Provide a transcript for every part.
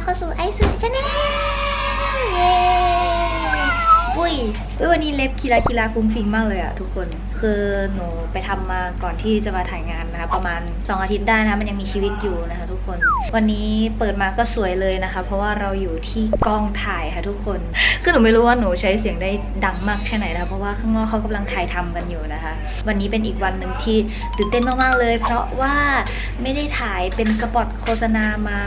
รับเข้าสู่ไอซ์ชาแนลเย้ปุ้ยว้ยวันนี้เล็บคีราคีราฟุ้งฟิงมากเลยอะทุกคน คือหนูไปทำมาก่อนที่จะมาถ่ายงานนะคะประมาณ 2 อาทิตย์ได้นะมันยังมีชีวิตอยู่นะคะทุกคน วันนี้เปิดมาก็สวยเลยนะคะ เพราะว่าเราอยู่ที่กล้องถ่ายค่ะทุกคน คือหนูไม่รู้ว่าหนูใช้เสียงได้ดังมากแค่ไหนนะเพราะว่าข้างนอกเขากำลังถ่ายทำกันอยู่นะคะ วันนี้เป็นอีกวันหนึ่งที่ตื่นเต้นมากๆเลย เพราะว่าไม่ได้ถ่ายเป็นสปอตโฆษณามา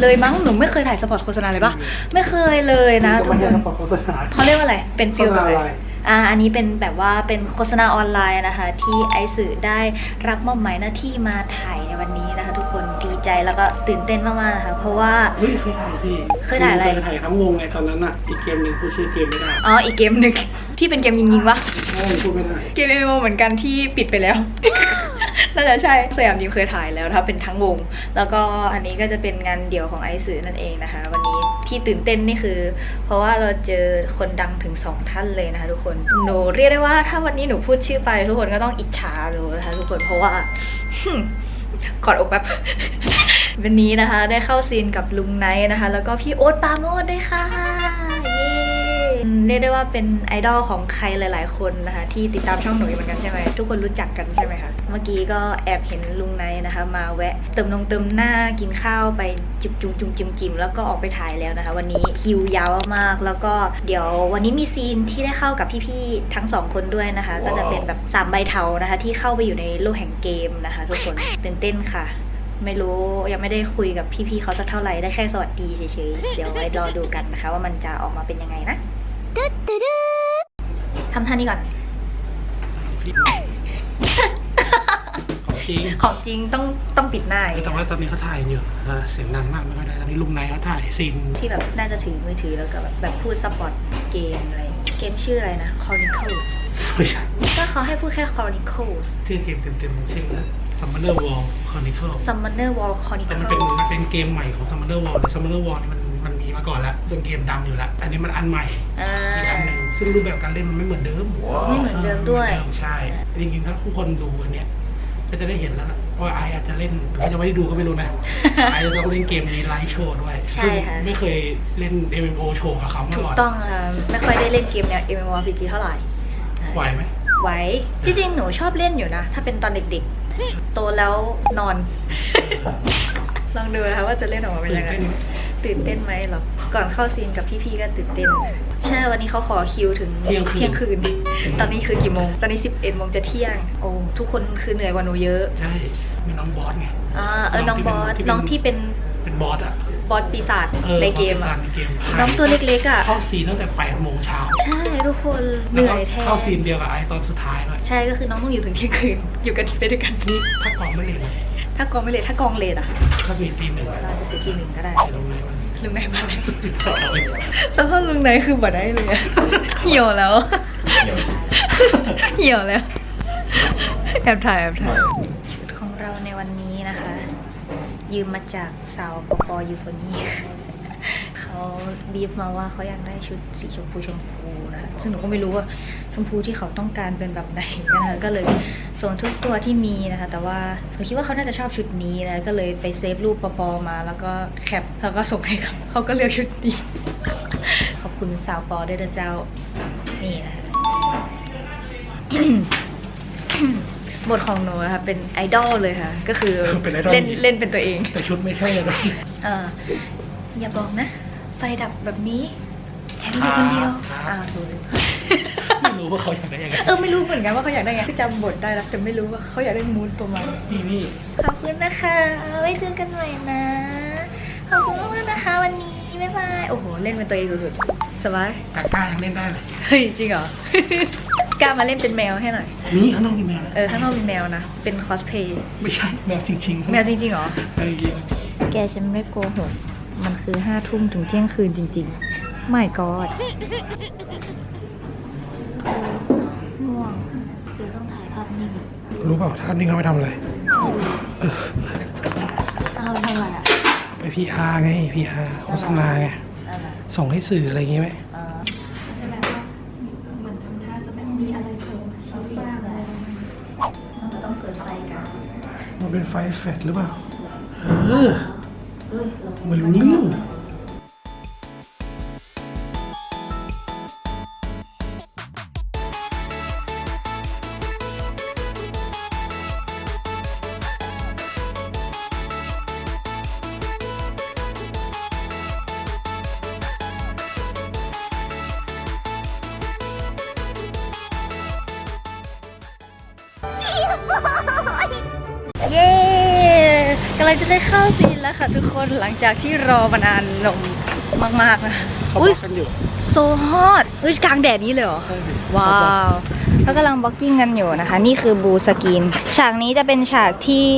เลยมั้งหนูไม่เคยถ่ายสปอตโฆษณาเลยปะไม่เคยเลยนะทุกคนปโฆษณาเขาเรียกว่าอะไรเป็นฟิลแบบไหนโฆษณาอะไรอ่าอันนี้เป็นแบบว่าเป็นโฆษณาออนไลน์นะคะ ที่ไอสื่อได้รับมอบหมายหน้าที่มาถ่ายในวันนี้นะคะ ทุกคนดีใจแล้วก็ตื่นเต้นมากๆนะคะ เพราะว่าเฮ้ยเคยถ่ายที่เคยถ่ายอะไรเคยถ่ายทั้งวงไงตอนนั้นอะอีกเกมหนึ่งพูดชื่อเกมไม่ได้อ๋ออีกเกมหนึ่งที่เป็นเกมยิงๆวะโอ้พูดไม่ได้เกม MMO เหมือนกันที่ปิดไปแล้ว น่าจะใช่สยามดีมเคยถ่ายแล้วถ้าเป็นทั้งวง แล้วก็อันนี้ก็จะเป็นงานเดี่ยวของไอซ์สือนั่นเองนะคะ วันนี้ที่ตื่นเต้นนี่คือ เพราะว่าเราเจอคนดังถึงสองท่านเลยนะคะทุกคนหนูเรียกได้ว่าถ้าวันนี้หนูพูดชื่อไปทุกคนก็ต้องอิจฉาเลยนะคะทุกคนเพราะว่ากอดอกแบบวันนี้นะคะ ได้เข้าซีนกับลุงไนท์นะคะ แล้วก็พี่โอ๊ตปาโมดด้วยค่ะ เย้อืมเรียกได้ว่าเป็นไอดอลของใครหลาย ๆ คนนะคะที่ติดตามช่องหนูเหมือนกันใช่ไหมทุกคนรู้จักกันใช่ไหมคะเมื่อกี้ก็แอบเห็นลุงไนนะคะ มาแวะเติมนงเติมหน้ากินข้าวไปจุบจุงจุงจิมจิมแล้วก็ออกไปถ่ายแล้วนะคะ วันนี้คิวยาวมากแล้วก็เดี๋ยววันนี้มีซีนที่ได้เข้ากับพี่ๆทั้งสองคนด้วยนะคะ ก็จะเป็นแบบสามใบเทานะคะ ที่เข้าไปอยู่ในโลกแห่งเกมนะคะ ทุกคนตื่นเต้นค่ะไม่รู้ยังไม่ได้คุยกับพี่ๆเขาสักเท่าไหร่ได้แค่สวัสดีเฉยๆ เดี๋ยวไว้รอดูกันนะคะ ว่ามันจะออกมาเป็นยังไงนะ ทำท่านี้ก่อน ของจริงของจริงต้องต้องปิดหน้าอย่างแต่เงี้ยว่าตอนนี้เขาถ่ายอยู่เออเสียงดังมากไม่ค่อยได้ตอนนี้ลุงไนท์เขาถ่ายซีนที่แบบน่าจะถือมือถือแล้วก็แบบแบบพูดซัพพอร์ตเกมอะไร เกมชื่ออะไรนะ Chronicles ไม่ใช่ก็เขาให้พูดแค่ Chronicles ชื่อเกมเต็มๆมันชื่อ Summoner War Chronicle Summoner War แต่มันเป็น Chronicles มันเป็นเกมใหม่ของ Summoner War แต่ Summoner War นี่มัน มันมีมาก่อนแล้วเป็นเกมดังอยู่แล้วอันนี้มันอันใหม่อ่า อีกอันหนึ่งซึ่งรูปแบบการเล่นมันไม่เหมือนเดิมไม่เหมือนเดิมด้วย ไเหมือนเใช่จริงๆถ้าผู้คนดูอันเนี้ยก็จะได้เห็นแล้วล่ะว่าไออาจจะเล่นเขาจะไม่ได้ดูก็ไม่รู้นะ ไอจะต้องเล่นเกมนี้ไลฟ์โชว์ด้วยใช่ค่ะ ซึ่งไม่เคยเล่น MMO โชว์กับเขามาถูกก่อนต้องค่ะไม่ค่อยได้เล่นเกมแนว MMORPG เท่าไหร่ไหวไหมไว้ที่จริงหนูชอบเล่นอยู่นะ ถ้าเป็นตอนเด็กๆ โตแล้วนอน ลองดูนะคะว่าจะเล่นออกมาเป็นตื่นยังไง เต้น ตื่นเต้นไหมเหรอ ก่อนเข้าซีนกับพี่ๆก็ตื่นเต้น ใช่ วันนี้เขาขอคิวถึงเที่ยงคืนเที่ยงคืน ตอนนี้คือกี่โมง ตอนนี้ 11โมงจะเที่ยง โอ้ทุกคนคือเหนื่อยกว่าหนูเยอะใช่มีน้องบอสไงอ่าเออน้องบอสที่เป็นน้องที่เป็นเป็นบอสอะบอสปีศาจเออในเกมบอสอะ ในเกมน้องตัวเล็กๆอะ เข้าซีนตั้งแต่8โมงเช้าใช่ ทุกคนเหแล้วนื่ก็อยแท้เข้าซีนเดียวกับไอตอนสุดท้ายด้วยใช่ ก็คือน้องต้องอยู่ถึงเที่ยงคืน อยู่กันไปด้วยกัน นี่ถ้ากองไม่เล่น ถ้ากองไม่เลทถ้ากองเลทอะถ้ามีทีมหนึ่งเราจะเสียทีหนึ่งก็ได้เดี๋ยวลงไหนมันลุงไหนมาไหนสภาพลุงไหนคือบ่ได้เลยอะเหี่ยวแล้ว เหี่ยวแล้ว แอบถ่ายแอบถ่ายชุดของเราในวันนี้นะคะ ยืมมาจากสาวปปยูโฟนี เขาบีฟมาว่าเขาอยากได้ชุดสีชมพูชมพูนะคะซึ่งหนูก็ไม่รู้ว่าชมพูที่เขาต้องการเป็นแบบไหนนะคะก็เลยส่งทุกตัวที่มีนะคะ แต่ว่าหนูคิดว่าเขาน่าจะชอบชุดนี้นะก็เลยไปเซฟรูปปปมา แล้วก็แคปแล้วก็ส่งให้เขาเขาก็เลือกชุดนี้ ขอบคุณสาวปอด้วยนะเจ้านี่นะคะบทของหนูนะคะเป็นไอดอลเลยค่ะ ก็คือเป็นไอดอลเล่นเล่นเป็นตัวเองแต่ชุดไม่ใช่เลยเอออย่าบอกนะ ไฟดับแบบนี้แถมอยู่คนเดียวครับอ้าวถูกไม่รู้ว่าเขาอยากได้ยังไงเออไม่รู้เหมือนกันว่าเขาอยากได้ไงคือจำบทได้แล้วแต่ไม่รู้ว่าเขาอยากได้มูดประมาณนี่นี่ขอบคุณนะคะไว้เจอกันใหม่นะขอบคุณมากๆนะคะ วันนี้บ๊ายบายโอ้โหเล่นเป็นตัวเองสุดๆสบายกาก้ายังเล่นได้เลยเฮ้ยจริงเหรอกล้ามาเล่นเป็นแมวให้หน่อยนี่ข้างนอกมีแมวนะเออข้างนอกมีแมวนะเป็นคอสเพย์ไม่ใช่แมวจริงๆแมวจริงๆเหรอแมวจริงแกฉันไม่โกหก มันคือห้าทุ่มถึงเที่ยงคืนจริงๆ ไม่กอดง่วงคือต้องถ่ายภาพนิ่งรู้เปล่าท่านนี่เขาไปทำอะไร เอาทำไมอะไปพีอาร์ไงพีอาร์โฆษณาไงอะไรส่งให้สื่ออะไรอย่างงี้ไหมเออใช่ไหมว่าเหมือนทำท่าจะแบบมีอะไรโผล่มาชี้บ้างอะไรประมาณนี้มันต้องเปิดไฟกัน มันเป็นไฟแฟลชหรือเปล่า เออ เฮ้ยเลังจะได้เข้าซีนแล้วค่ะทุกคนหลังจากที่รอมานานนมมากๆนะเขาบอุ้อยกกันอยู่โซฮอตเฮ้ยกลางแดดนี้เลยเหรอ ใช่สิว้าวเขากำลังบล็อกกิ้งกันอยู่นะคะ นี่คือบูสกิน ฉากนี้จะเป็นฉากที่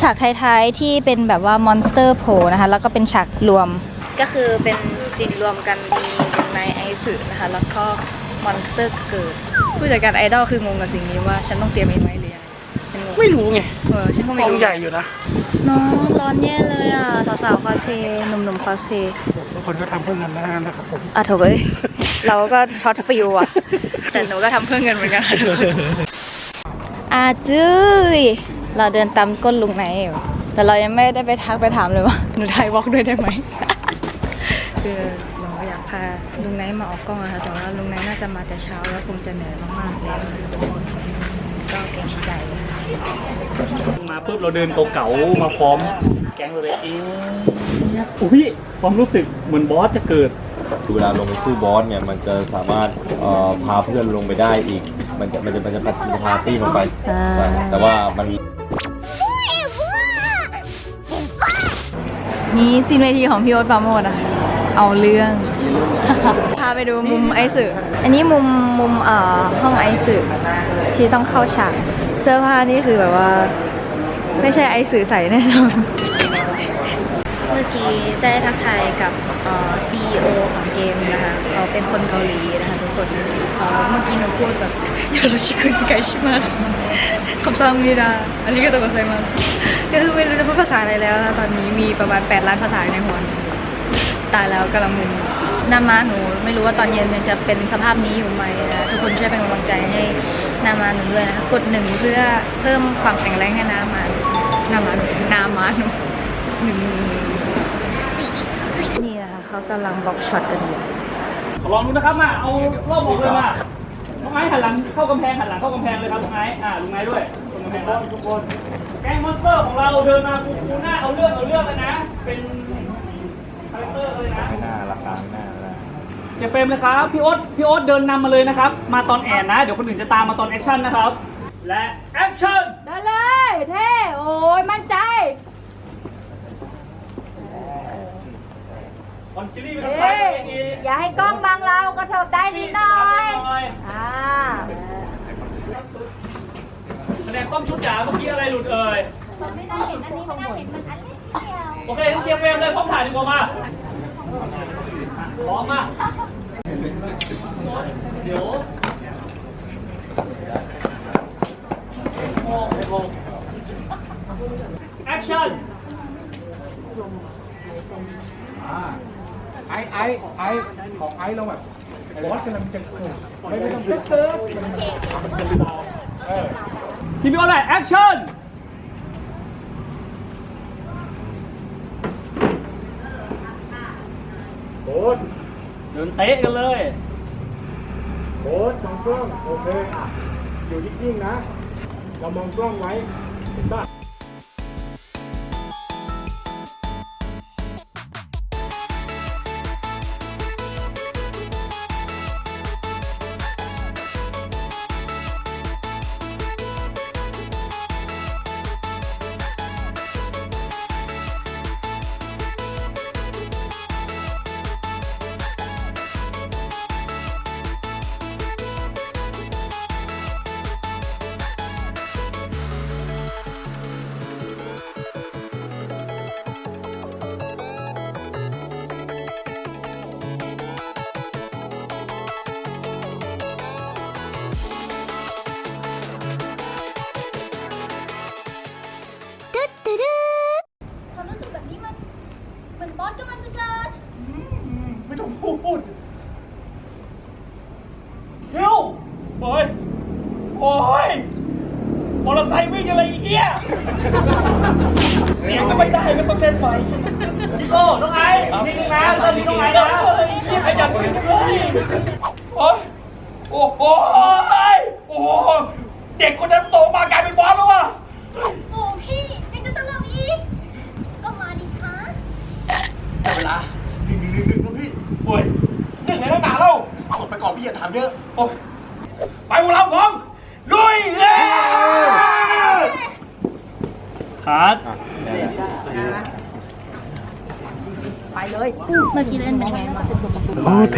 ฉากท้ายๆที่เป็นแบบว่ามอนสเตอร์โผล่นะคะ แล้วก็เป็นฉากรวม ก็คือเป็นซีนรวมกันมีในไอสึนะคะ แล้วก็มอนสเตอร์เกิด ผู้จัดการไอดอลคืองงกับสิ่งนี้ว่าฉันต้องเตรียมเองไหม ไม่รู้ไงเออฉันก็กไม่องรู้ใหญ่อยู่นะเน้องร้อนแย่เลยอะ สาวๆคอสเพลย์หนุ่มๆคอสเพลย์ทุกคนก็ทำเพื่อเงินนะครับผม อะโถเอ้ย เราก็ช็อตฟิลอะ แต่หนูก็ทำเพื่อเงินเหมือนกันค่ะทุกคน อาจื้ยเราเดินตามก้นลุงไหนอยู่แต่เรายังไม่ได้ไปทักไปถามเลยว่า หนูถ่ายวอล์กด้วยได้ไหม คือหนูอยากพาลุงไนท์มาออกกล้องนะคะแต่ว่าลุงไนท์น่าจะมาแต่เช้าแล้วคงจะเหนื่อยมากๆแล้วนะคะทุกคน ก็เกรงใจมาปุ๊บเราเดินเก่าๆมาพร้อม แก๊งเราเลยเอ๊ะอุ้ยความรู้สึกเหมือนบอสจะเกิด เวลาลงไปสู้บอสเนี่ยมันจะสามารถเอ่อพาเพื่อนลงไปได้อีก มันจะมันจะมันจะมันจะพาตี้ลงไปอ่าแต่ว่ามันนี่ซีนเวทีของพี่โอ๊ตปราโมดนะคะเอาเรื่องพาไปดูมุมไอซ์สึอันนี้มุมมุมเอ่อห้องไอซ์สึที่ต้องเข้าฉากเสื้อผ้านี่คือแบบว่า ไม่ใช่ไอซ์สึใส่แน่นอนเมื่อกี้ได้ทักทายกับเอ่อ CEO ของเกมนะคะเขาเป็นคนเกาหลีนะคะทุกคนเมื่อกี้หนูพูดแบบยาโรชิคุนไกชิมัสคำสั่งมีดาอันนี้ก็ตัวกับไซมัสก็คือไม่รู้จะพูดภาษาอะไรแล้วนะตอนนี้มีประมาณ 8 ล้านภาษาในหัวตายแล้วกำลังมึน นามาหนูไม่รู้ว่าตอนเย็นจะเป็นสภาพนี้อยู่ไหมนะทุกคนช่วยเป็นกำลังใจให้นามาหนูด้วยนะคะกดหนึ่งเพื่อเพิ่มความแข็งแรงให้นามานามาหนูนามาหนูหนึ่งนี่นะคะเขากำลังบล็อกช็อตกันอยู่ลองดูนะครับมาเอารอบออกเลยมาน้องไม้หันหลังเข้ากำแพงหันหลังเข้ากำแพงเลยครับน้องไม้อ่าลุงไม้ด้วยตรงกำแพงครับทุกคนแก๊งมอนสเตอร์ของเราเดินมาคูคูหน้าเอาเรื่องเอาเรื่องเลยนะ เป็นคาแรคเตอร์เลยนะไม่น่าราคาไม่น่าไม่น่า อย่าเฟรมเลยครับ พี่โอ๊ตพี่โอ๊ตเดินนำมาเลยนะครับ มาตอนแอนนะ เดี๋ยวคนอื่นจะตามมาตอนแอคชั่นนะครับ และแอคชั่น ได้เลย เท่ โอ้ยมั่นใจ คอนชิลี่ไปทางซ้าเอ้ยยตัวเองอีกอย่าให้กล้องบังเรากระเถิบได้นิดหน่อย อ่าแสดงต้อมชุดจ๋าเมื่อกี้อะไรหลุดเอ่ยไม่ได้เห็นอันนี้ไม่ได้เห็นมันอันเล็กเดียวโอเคทั้งเชียร์เฟรมเลยพร้อมถ่ายดีกว่ามา พร้อมมาเดี๋ยวโอ้โหแอคชั่นไอ้ไอ้ไอ้ของไอ้เราแบบบอสกำลังจะเกิดไม่ไม่ต้องเพิ่มเติมทีมพี่อ้อนไหนแอคชั่น โค้ด เดินเตะกันเลยโค้ดมองกล้องโอเคอะอยู่นิ่งๆนะ เรามองกล้องไว้เห็นป่ะ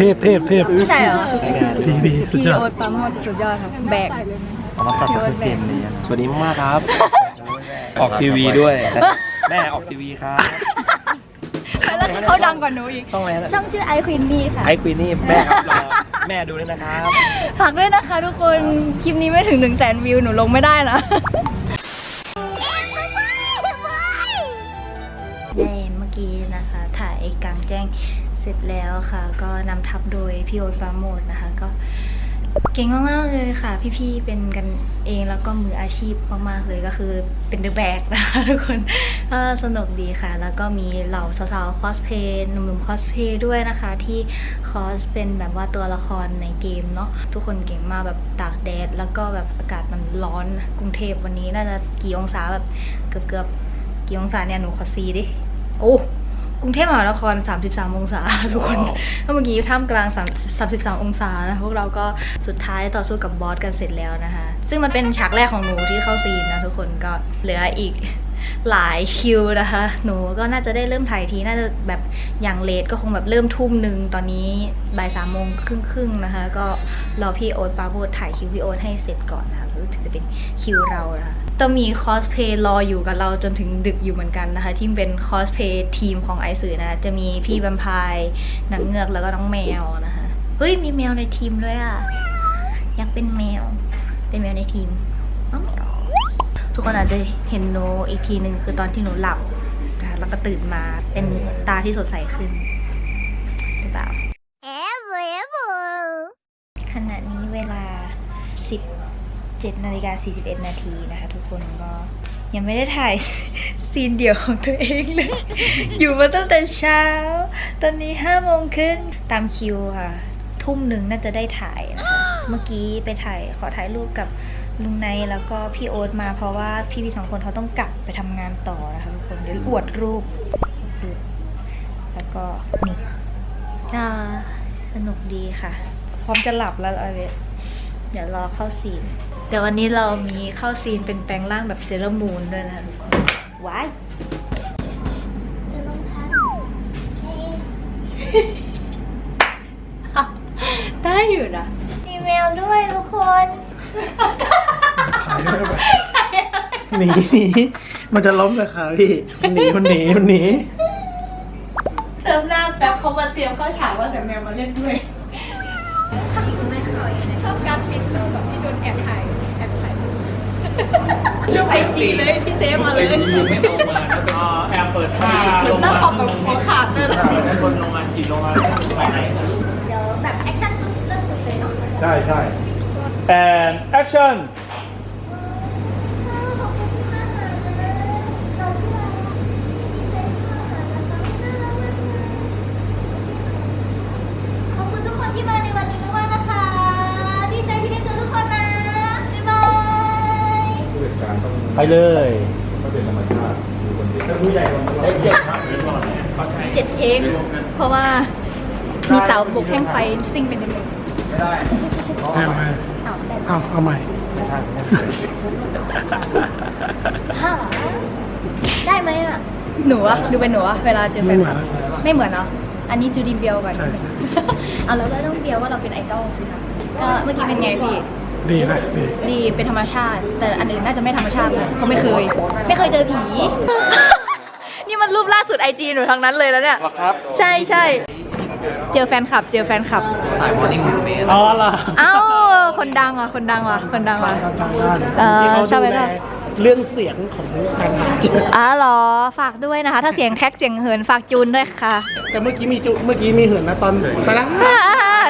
เทพเทพเทพไม่ใช่เหรอดีดีสุดพี่ยอด โอ๊ตปราโมดสุดยอดครับ แบก เอามาตัดเป็นเกมนี้สวัสดีมากครับ ออกทีวีด้วย แม่ออกทีวีครับ แล้วเขาดังกว่าหนูอีก ช่องอะไรนะช่องชื่อไอควินนี่ค่ะ ไอควีนี่แม่ครับรอแม่ดูด้วยนะครับ ฝากด้วยนะคะทุกคน คลิปนี้ไม่ถึง1นึ่งแสนวิว หนูลงไม่ได้นะเย้เมื่อกี้นะคะ ถ่ายกลางแจ้ง เสร็จแล้วค่ะ ก็นำทับโดยพี่โอ๊ตปราโมทนะคะ ก็เก่งมากๆเลยค่ะ พี่ๆเป็นกันเองแล้วก็มืออาชีพมากๆเลยก็คือเป็นเดอะแบกนะคะทุกคนสนุกดีค่ะ แล้วก็มีเหล่าสาวๆคอสเพย์หนุ่มๆคอสเพย์ด้วยนะคะ ที่คอสเป็นแบบว่าตัวละครในเกมเนาะทุกคนเก่งมากแบบตากแดด แล้วก็แบบอากาศมันร้อนกรุงเทพวันนี้น่าจะกี่องศาแบบเกือบๆกี่องศาเนี่ยหนูขอซีดิโอ้ กรุงเทพมหานคร 33 องศาทุกคนเมื่อกี้ท่ามกลาง3 33 องศานะพวกเราก็สุดท้ายต่อสู้กับบอสกันเสร็จแล้วนะคะ ซึ่งมันเป็นฉากแรกของหนูที่เข้าซีนนะทุกคนก็เหลืออีก หลายคิวนะคะ หนูก็น่าจะได้เริ่มถ่ายทีน่าจะแบบอย่างเลทก็คงแบบเริ่มทุ่มหนึ่งตอนนี้บ่ายสามโมงครึ่งครึ่งๆนะคะ ก็รอพี่โอ๊ตปาโบดถ่ายคิวพี่โอ๊ตให้เสร็จก่อนนะคะแล้ถึงจะเป็นคิวเรานะคะต้องมีคอสเพย์รออยู่กับเราจนถึงดึกอยู่เหมือนกันนะคะ ที่เป็นคอสเพย์ทีมของไอสื่อนะ จะมีพี่แวมพร์นางเงือกแล้วก็น้องแมวนะคะ เฮ้ยมีแมวในทีมด้วยอะ อยากเป็นแมว เป็นแมวในทีมอ้าวแมว ทุกคนอาจจะเห็นหนูอีกทีหนึ่งคือตอนที่หนูหลับนะคะแล้วก็ตื่นมาเป็นตาที่สดใสขึ้นหรือเปล่าขณะนี้เวลา 17นาฬิกา41นาทีนะคะ ทุกคนก็ยังไม่ได้ถ่ายซีนเดี่ยวของตัวเองเลย อยู่มาตั้งแต่เช้า ตอนนี้5โมงครึ่งตามคิวค่ะ ทุ่มหนึ่งน่าจะได้ถ่ายนะคะ เมื่อกี้ไปถ่ายขอถ่ายรูปกับ ลุงไนท์แล้วก็พี่โอ๊ตมาเพราะว่าพี่พี่สองคนเขาต้องกลับไปทำงานต่อนะคะทุกคนเดี๋ยวอวดรูปดูแล้วก็นี่อ่าสนุกดีค่ะ พร้อมจะหลับแล้วอะไรเดี๋ยวรอเข้าซีน เดี๋ยววันนี้เรามีเข้าซีนเป็นแปลงร่างแบบเซเลอร์มูนด้วยนะคะทุกคนว้ายได้อยู่นะมีแมวด้วยทุกคน หนีหนีมันจะล้มกับขาพี่มันหนีมันหนีมันหนีเติมหน้าแป๊บเขามาเตรียมเข้าฉากว่าแต่แมวมาเล่นด้วยชอบการปิดรูปแบบที่โดนแอบถ่ายแอบถ่ายรูปรูปไอจีเลยพี่เซฟมาเลยไม่ลงมาแล้วเป็นแอบเปิดผ้าเหมือนหน้าขอบแบบหัวขาดเลยนะด้านบนลงมาจีบลงมาไปไหนเดี๋ยวแบบแอคชั่นเริ่มเลยเนาะใช่ใช่ and action ขอบคุณทุกคนที่มาในวันนี้มากๆนะคะ ดีใจที่ได้เจอทุกคนนะ บ๊ายบาย ผู้จัดการต้องไปเลยต้องเป็นธรรมชาติอยู่คนเดียวผู้ใหญ่คนเล็กเจ็ดครับเขาใช้เจ็ดเทคเพราะว่ามีเสาบกแท่งไฟซิ่งเป็นหนึ่งเอามาเอาแต่ เอาเอาใหม่ฮ่าได้ไหมอะ หนูอะดูเป็นหนูอะเวลาเจอแฟไม่นเหมืคอนลับไม่เหมือนเนาะอันนี้จูดินเบียวก่อน ใช่ใช่ เอาแล้วก็ต้องเบียวว่าเราเป็นไอดอลสิคะก็เมื่อกี้เป็นไงพี่ ดีนะดีดีเป็นธรรมชาติ แต่อันอื่นน่าจะไม่ธรรมชาติเลยเขาไม่เคย ไม่เคยเจอผี นี่มันรูปล่าสุดไอจีหนูทั้งนั้นเลยแล้วเนี่ย ครับใช่ใช่ เจอแฟนคลับ เจอแฟนคลับถ่ายมอร์นิ่งมูสเมนอ๋อล่ะเอ้า คนดังว่ะคนดังว่ะคนดังว่ะจำได้เออที่เขาชอบดูไหมแลล่ะ เรื่องเสียงของการหายใจอ๋อเหรอฝากด้วยนะคะ ถ้าเสียงแคกเสียงเหินฝากจูนด้วยค่ะแต่เมื่อกี้มีจุเมื่อกี้มีเหินนะตอนไปแล้วอ่า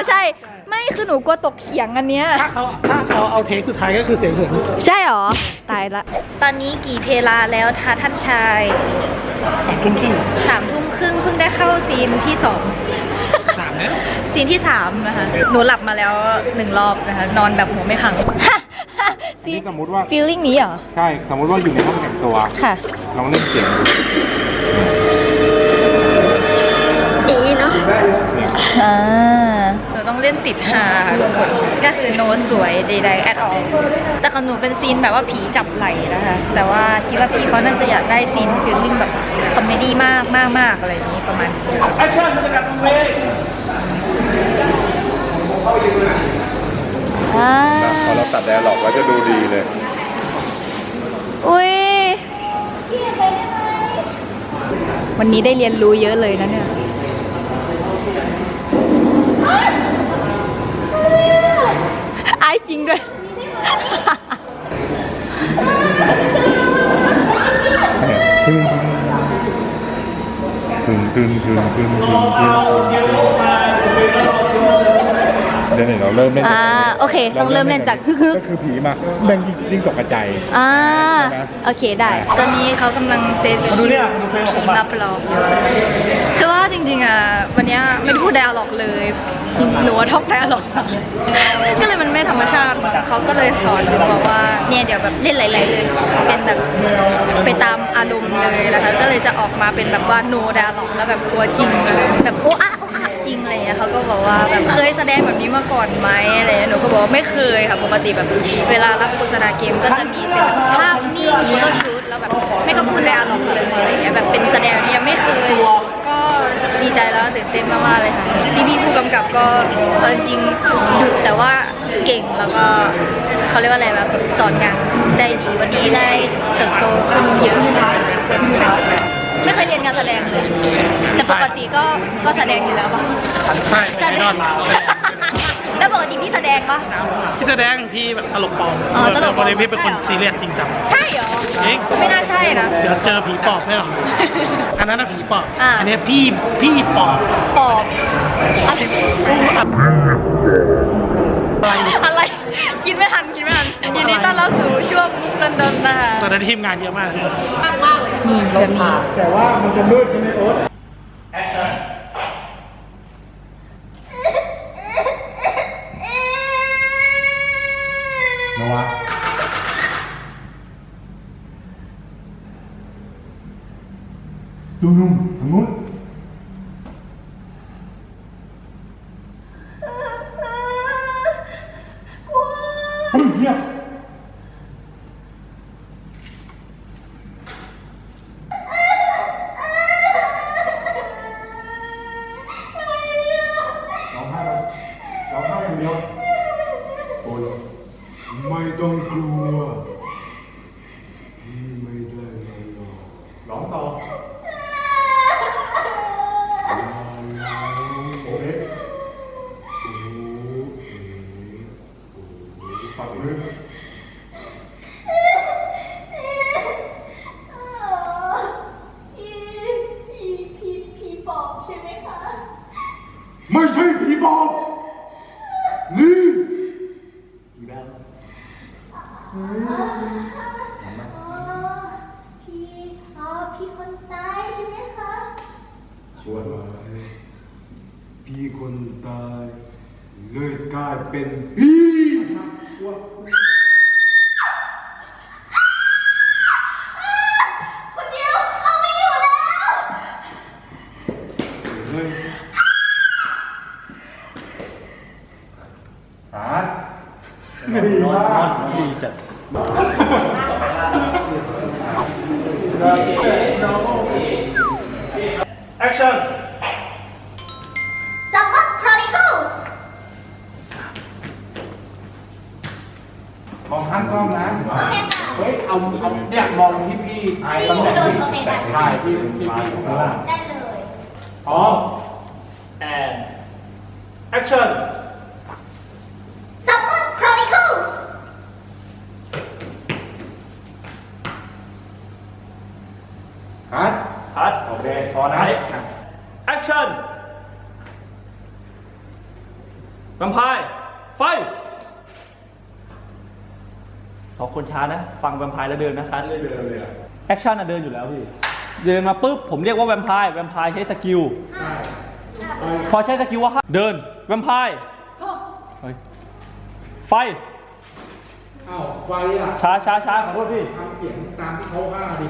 ใช่ ไม่คือหนูกลัวตกเขียงอันเนี้ย ถ้าเขาถ้าเขาเอาเทคสุดท้ายก็คือเสียงเหินใช่หรอ ตายละ ตอนนี้กี่เพลาแล้วคะท่านชายสามทุ่มครึ่งสามทุ่มครึ่งเพิ่งได้เข้าซีนที่สองสามแล้ว ซีนที่สามนะคะหนูหลับมาแล้วหนึ่งรอบนะคะนอนแบบหัวไม่พัง ซีนี่สมมุติว่า ฟีลลิ่งนี้เหรอ ใช่ สมมุติว่าอยู่ในห้องแต่งตัว ค่ะ ลองเล่นเสียงดูดีเนาะอ่า หนูต้องเล่นติดฮาค่ะทุกคนก็คือโนสวยใดๆแอดออแต่ของหนูเป็นซีนแบบว่าผีจับไหลนะคะ แต่ว่าคิดว่าพี่เขาน่าจะอยากได้ซีนฟิลลิ่งแบบคอมเมดี้มากมากมากอะไรอย่างนี้ประมาณนี้ แอคชั่นมันจะกลับมาเวย์ อ่าพอเราตัดแดร์หลอกแล้วจะดูดีเลย อุ้ยพี่อย่าไปได้ไหมวันนี้ได้เรียนรู้เยอะเลยนะเนี่ย อายจริงด้วย ตึงตึงตึงตึงตึงตึง เดี๋ยวเราเริ่มเล่นอ่าโอเคต้องเริ่มเล่นจากฮึกๆก็คือผีมาแม่งยิ่งตกกระจายอ่าใช่ไหมโอเคได้ ตอนนี้เขากำลังเซตมาดูเนี่ยดูเพลงของผมมามาปลอบอยู่คือว่าจริงๆอะวันเนี้ยไม่ได้พูดไดอะล็อกเลยจริงหนูว่าท็อปไดอะล็อกก็เลยมันไม่ธรรมชาติมั้งเขาก็เลยสอนหนูบอกว่าเนี่ยเดี๋ยวแบบเล่นหลายๆเลยเป็นแบบไปตามอารมณ์เลยนะคะก็เลยจะออกมาเป็นแบบว่าโนไดอะล็อกแล้วแบบกลัวจริงเลยแบบโอ้อะโอ้อะ จริงอะไรอย่างเงี้ยเขาก็บอกว่าแบบเคยแสดงแบบนี้มาก่อนไหมอะไรเงี้ยหนูก็บอกว่าไม่เคยค่ะปกติแบบเวลารับโฆษณาเกมก็จะมีเป็นแบบภาพนิ่งโฟโต้ชูตแล้วแบบไม่ก็พูดไดอะล็อกเลยอะไรเงี้ยแบบเป็นแสดงนี่ยังไม่เคยก็ดีใจแล้วตื่นเต้นมากๆเลยค่ะพี่พี่ผู้กำกับก็เอาจริงดุแต่ว่าเก่งแล้วก็เขาเรียกว่าอะไรแบบสอนงานได้ดีวันนี้ได้เติบโตขึ้นเยอะเลย ไม่เคยเรียนการแสดงเลย แต่ปกติก็ก็แสดงอยู่แล้วปะใช่เป็นไอดอลมาแล้วปกติพี่แสดงปะที่แสดงพี่แบบตลกปลอมอ๋อตลกปลอมวันนี้พี่เป็นคนใช่เหรอซีเรียสจริงจัง ใช่เหรอ จริง ไม่น่าใช่นะ เดี๋ยวเจอผีปอบแน่หรอนอันนั้นน่ะผีปอบ อ่า อันนี้พี่พี่ปอบปอบอะไรอะไรเนี่ยอะไร คิดไม่ทัน คิดไม่ทันยินดีต้ อนรับสู่ช่วงมุกลอนดอนนะคะตอนนั้นทีมงานเยอะมากเลย นี่แบบนี้ แต่ว่ามันจะมืดใช่ไหมโอ๊ตนวะนุ่มๆทางนู้นเฮ้ยเงียบ ร้องไห้ไหมร้องไห้อย่างเดียว โอ้ยไม่ต้องกลัว ฮัทคัดโอเคพอนะแอคชั่นแวมไพร์ไฟสองคนช้านะ ฟังแวมไพร์แล้วเดินนะคะไม่เดินเลยอะแอคชั่นอะเดินอยู่แล้วพี่ เดินมาปุ๊บผมเรียกว่าแวมไพร์แวมไพร์ใช้สกิล พอใช้สกิลว่าเดินแวมไพร์เฮ้ยไฟอ้าวไฟอะช้าช้าช้าขอโทษพี่ทำเสียงตามที่เขาว่าดิ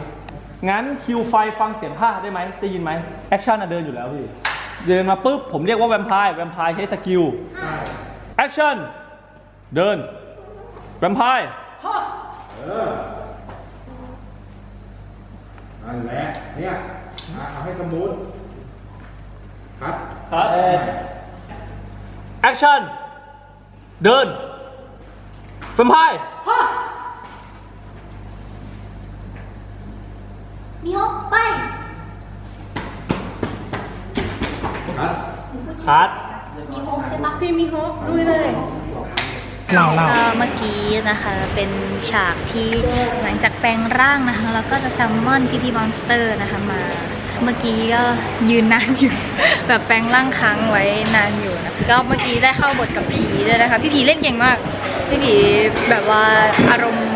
งั้นคิวไฟฟังเสียงผ้าได้ไหมได้ยินไหมแอคชั่นอะเดินอยู่แล้วพี่เดินมาปุ๊บผมเรียกว่าแวมไพร์แวมไพร์ใช้สกิลแอคชั่นเดินแวมไพร์นั่นแหละเนี่ยอะเอาให้สมูทครับครับแอคชั่นเดินแวมไพร์ มีฮกไปครับคัดมีฮกใช่ปะพี่มีฮกลุยเลยเล่าเล่าก็เมื่อกี้นะคะเป็นฉากที่หลังจากแปลงร่างนะคะแล้วก็จะซัมมอนพี่พี่มอนสเตอร์นะคะมา เมื่อกี้ก็ยืนนานอยู่ แบบแปลงร่างค้างไว้นานอยู่นะก็เมื่อกี้ได้เข้าบทกับผีด้วยนะคะ พี่ผีเล่นเก่งมาก พี่ผีแบบว่าอารมณ์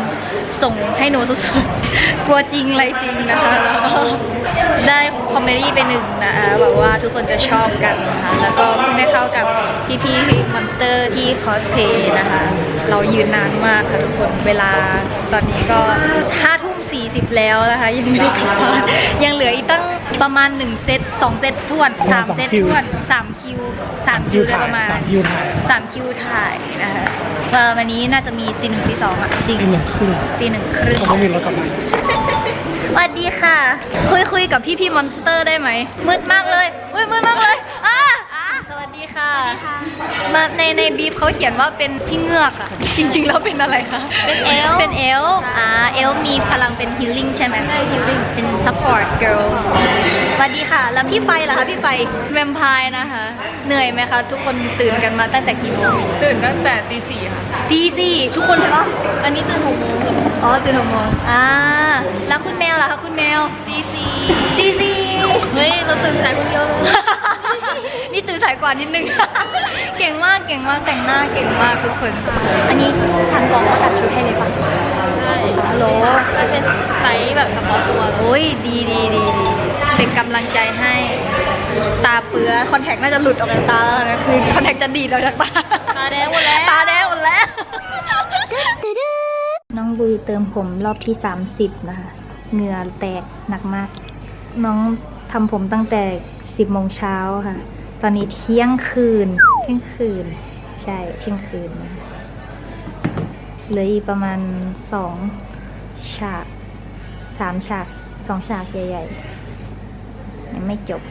ส่งให้หนูสุดๆ กลัวจริงอะไรจริงนะคะ แล้วก็ได้คอมเมดี้ไปหนึ่งนะคะแบบว่าทุกคนจะชอบกันนะคะ แล้วก็เพิ่งได้เข้ากับพี่ๆมอนสเตอร์ที่คอสเพย์นะคะ เรายืนนานมากค่ะทุกคนเวลาตอนนี้ก็ห้าทุ่มสี่สิบแล้วนะคะ ยังไม่ได้กลับบ้านยังเหลืออีกตั้ง ประมาณหนึ่งเซตสองเซตทวนสามเซตทวนสามคิวสามคิวโดยประมาณสามคิวถ่ายสามคิวถ่ายนะคะเอ่อวันนี้น่าจะมีตีหนึ่งตีสองอะจริงตีหนึ่งครึ่งตีหนึ่งครึ่งผมไม่มีรถกลับบ้านสวัสดีค่ะ คุยคุยกับพี่พี่มอนสเตอร์ได้ไหมมืดมากเลยอุ้ยมืดมากเลยอ่าส วัสดีค่ะ มาในในบีฟเขาเขียนว่าเป็นพี่เงือกอะจริงๆแล้วเป็นอะไรคะ เป็นเอลเป็นเอลอ่าเอลมีพลังเป็นฮิลลิ่งใช่ไหมใช่ฮิลลิ่งเป็นซัพพอร์ตเกิร์ลสวัสดีค่ะ แล้วพี่ไฟล่ะคะพี่ไฟแวมไพร์นะคะ เหนื่อยไหมคะ ทุกคนตื่นกันมาตั้งแต่กี่โมงตื่นตั้งแต่ตีสี่ค่ะตีสี่ทุกคนเลยปะอันนี้ตื่นหกโมงเกือบหกโมงอ๋อตื่นหกโมงอ่าแล้วคุณแมวล่ะคะคุณแมวตีสี่ตีสี่เฮ้ยเราตื่นสายคนเดียวเลย นี่ตื่นสายกว่านิดนึง เก่งมากเก่งมากแต่งหน้าเก่งมากทุกคน อันนี้ทางกองก็ตัดชุดให้เลยปะใช่ฮัลโหลมันเป็นไซส์แบบเฉพาะตัวโอ้ยดีดีดีดีเป็นกำลังใจให้ ตาเปื้อคอนแทคน่าจะหลุดออกจากตาแล้วนะคือคอนแทคจะดีดออกจากตาตาแดงหมดแล้วตาแดงหมดแล้วน้องบุยเติมผมรอบที่ 30 นะคะเหงื่อแตกหนักมาก น้องทำผมตั้งแต่ 10โมงเช้าค่ะ ตอนนี้เที่ยงคืน เที่ยงคืน ใช่ เที่ยงคืนนะเหลืออีกประมาณสองฉากสามฉากสองฉากใหญ่ๆยังไม่จบ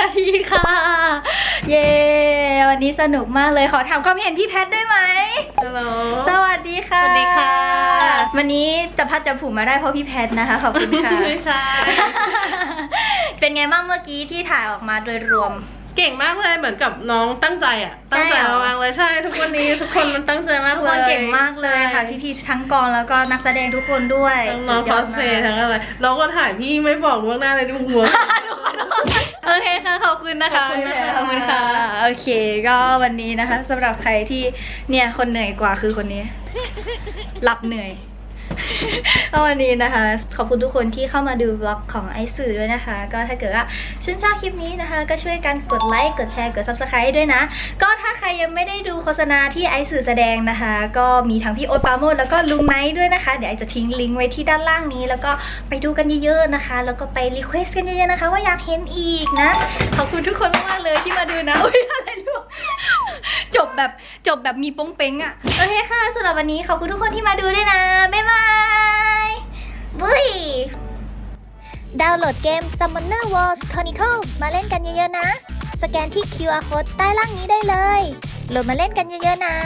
นาทีค่ะ เย้วันนี้สนุกมากเลยขอถามความเห็นพี่แพทได้ไหมฮัลโหลสวัสดีค่ะสวัสดีค่ะ วันนี้จะพัดจะผูกมาได้เพราะพี่แพทนะคะขอบคุณค่ะไม่ใช่เป็นไงบ้างเมื่อกี้ที่ถ่ายออกมาโดยรวม เก่งมากเลยเหมือนกับน้องตั้งใจอะ ตั้งใจใช่เหรอมากๆเลยใช่ ทุกวันนี้ทุกคนมันตั้งใจมากทุกเลคนยเก่งมากเลยค่ะพี่ๆทั้งกองแล้วก็นักแสดงทุกคนด้วยทั้งน้องสุคดอยสดเพลย์มากทั้งอะไรเราก็ถ่ายพี่ไม่บอกล่วงหน้าเลยดูหัวโอเคค่ะขอบคุณนะคะขอบคุณนะคะขอบคุณค่ะโอเค ก็วันนี้นะคะสำหรับใครที่เนี่ยคนเหนื่อยกว่าคือคนนี้หลับเหนื่อยก็ วันนี้นะคะ ขอบคุณทุกคนที่เข้ามาดูบล็อกของไอสื่อด้วยนะคะ ก็ถ้าเกิดว่าชื่นชอบคลิปนี้นะคะ ก็ช่วยกันกดไลค์กดแชร์กด subscribe ด้วยนะ ก็ถ้าใครยังไม่ได้ดูโฆษณาที่ไอสื่อแสดงนะคะ ก็มีทั้งพี่โอ๊ตปาโมดแล้วก็ลุงไนท์ด้วยนะคะ เดี๋ยวไอจะทิ้งลิงก์ไว้ที่ด้านล่างนี้ แล้วก็ไปดูกันเยอะๆนะคะ แล้วก็ไปรีเควสกันเยอะๆนะคะ ว่าอยากเห็นอีกนะขอบคุณทุกคนมากๆเลยที่มาดูนะอุ้ยอะไรลูก จบแบบจบแบบมีโป้งเป้งอะโอเคค่ะสำหรับวันนี้ขอบคุณทุกคนที่มาดูด้วยนะ บ๊ายบายบุยดาวน์โหลดเกม Summoner Wars Chronicles มาเล่นกันเยอะๆนะ สแกนที่ QR code ใต้ล่างนี้ได้เลย โหลดมาเล่นกันเยอะๆนะ